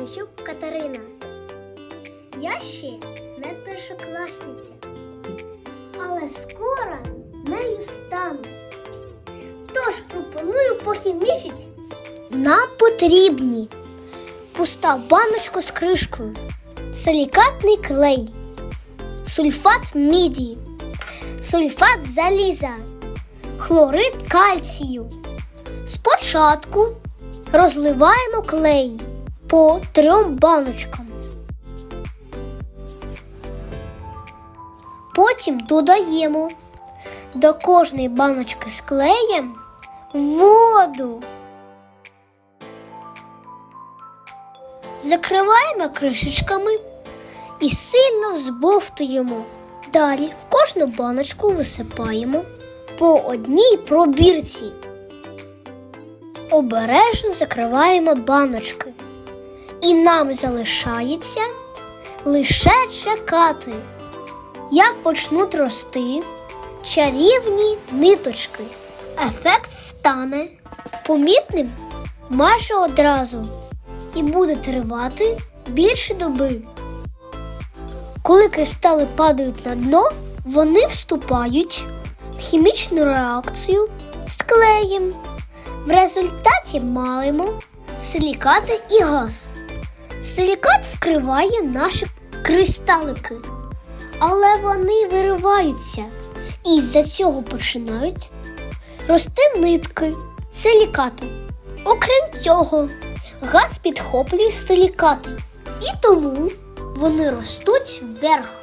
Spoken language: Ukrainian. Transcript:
Миранчук Катерина. Я ще не першокласниця, але скоро нею стану. Тож пропоную похімічить. Нам потрібні пуста баночка з кришкою, силікатний клей, сульфат міді, сульфат заліза, хлорид кальцію. Спочатку розливаємо клей по трьом баночкам. Потім додаємо до кожної баночки з клеєм воду. Закриваємо кришечками і сильно збовтуємо. Далі в кожну баночку висипаємо по одній пробірці. Обережно закриваємо баночки. І нам залишається лише чекати, як почнуть рости чарівні ниточки. Ефект стане помітним майже одразу і буде тривати більше доби. Коли кристали падають на дно, вони вступають в хімічну реакцію з клеєм. В результаті маємо силікати і газ. Силікат вкриває наші кристалики, але вони вириваються і з-за цього починають рости нитки силікату. Окрім цього, газ підхоплює силікати, і тому вони ростуть вверх.